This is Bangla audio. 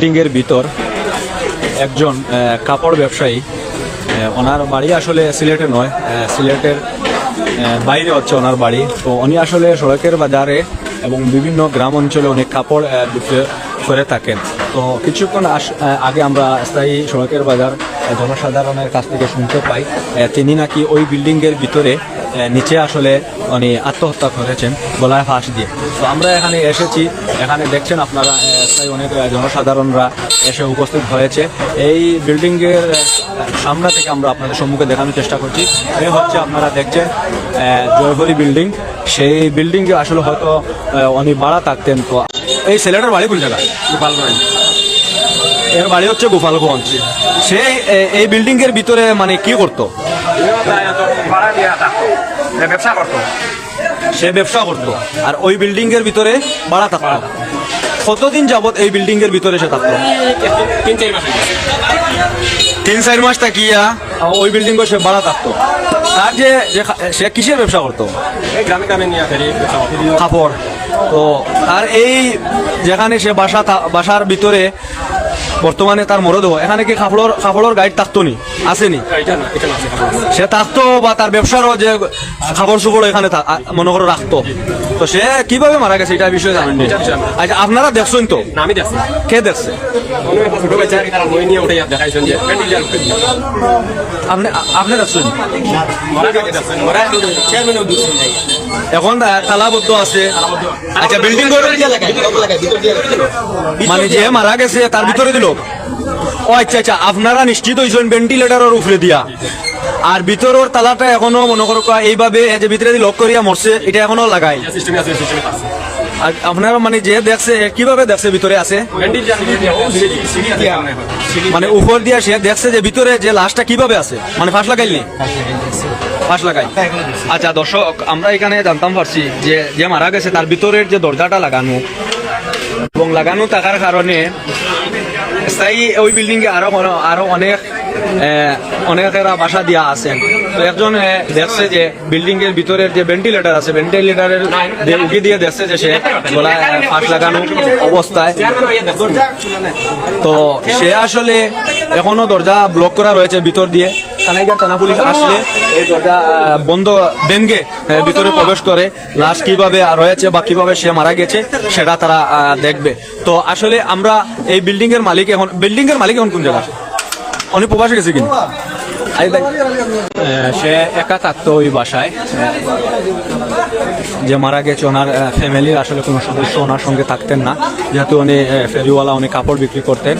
বিল্ডিংয়ের ভিতর একজন কাপড় ব্যবসায়ী। ওনার বাড়ি আসলে সিলেটে নয় সিলেটের বাইরে হচ্ছে ওনার বাড়ি। তো উনি আসলে সড়কের বাজারে এবং বিভিন্ন গ্রাম অঞ্চলে অনেক কাপড় বিক্রি করে থাকেন। তো কিছুক্ষণ আগে আমরা স্থায়ী সড়কের বাজার জনসাধারণের কাছ থেকে শুনতে পাই তিনি নাকি ওই বিল্ডিংয়ের ভিতরে নিচে আসলে উনি আত্মহত্যা করেছেন গলায় ফাঁস দিয়ে। তো আমরা এখানে এসেছি এখানে দেখছেন আপনারা স্থায়ী অনেক জনসাধারণরা এসে উপস্থিত হয়েছে। এই বিল্ডিংয়ের সামনে থেকে আমরা আপনাদের সম্মুখে দেখানোর চেষ্টা করছি। এ হচ্ছে আপনারা দেখছেন আহ, জয়হরি বিল্ডিং। সেই বিল্ডিংয়ে আসলে হয়তো উনি ভাড়া থাকতেন তো এই ছেলেটার বাড়ি কোন জায়গায়? এর বাড়ি হচ্ছে গোপালগঞ্জ। সে এই বিল্ডিং এর ভিতরে মানে কি করতো? ব্যবসা করতো সে ব্যবসা করতো। আর ওই বিল্ডিং এর ভিতরে ভাড়া থাকতো। কতদিন যাবত এই বিল্ডিং এর ভিতরে সে থাকতো? তিন, চার মাস থাকিয়া ওই বিল্ডিং সে ভাড়া থাকতো। তার যে সে কিসের ব্যবসা করতো। কাপড়। তো, আর এই যেখানে সে বাসা বাসার ভিতরে বর্তমানে তার মরদেহ। এখানে কি কাপড়ের কাপড়ের গাইড থাকতো নি আসেনি খাবার সে থাকতো বা তার ব্যবসারও যে খাবার সুপড় এখানে মনে করো রাখতো। তো সে কীভাবে মারা গেছে এটা বিষয়ে জানেন আচ্ছা আপনারা দেখছেন তো? আমি দেখছি কে দেখছে? আপনি আপনি দেখছেন? এখন তালাবদ্ধ আছে। আচ্ছা বিল্ডিং মানে যে মারা গেছে তার ভিতরে দিল? ও আচ্ছা আচ্ছা আপনারা নিশ্চিত হয়েছেন ভেন্টিলেটারের উপরে দিয়া? আর ভিতরের তালাটা এখনও মনে করো এইভাবে এই যে ভিতরে লক করিয়া মরছে এটা এখনও লাগাই। আর আপনারা মানে যে দেখছে কীভাবে দেখছে ভিতরে আছে? মানে উপর দিয়া সে দেখছে যে ভিতরে যে লাশটা কীভাবে আছে। মানে ফাঁস লাগাইলি ফাঁস লাগাই আচ্ছা দর্শক আমরা এখানে জানতাম পারছি যে যে মারা গেছে তার ভিতরের যে দরজাটা লাগানো এবং লাগানো থাকার কারণে স্থায়ী ওই বিল্ডিং এ আরও আরও অনেক অনেকেরা বাসা দিয়া আছেন। তো একজন দেখছে যে বিল্ডিং এর ভিতরের যে ভেন্টিলেটর আছে ভেন্টিলেটরের উঠি দিয়ে দেখছে যে সে গলায় ফাঁস লাগানো অবস্থায়। তো সে আসলে এখনও দরজা ব্লক করা রয়েছে ভিতর দিয়ে। কানাইগার থানা পুলিশ আসলে এই দরজা বন্ধ ভেঙ্গে ভিতরে প্রবেশ করে। লাশ কীভাবে রয়েছে বা কীভাবে সে মারা গেছে, সেটা তারা দেখবে। তো আসলে আমরা এই বিল্ডিং এর মালিক এখন বিল্ডিং এর মালিক এখন কোন জায়গা উনি প্রবাসে গেছে কিন্তু সে একা থাকতো ওই বাসায়। যে মারা গেছে, ওনার ফ্যামিলির আসলে কোনো সদস্য ওনার সঙ্গে থাকতেন না। যেহেতু উনি ফেরিওয়ালা, উনি কাপড় বিক্রি করতেন।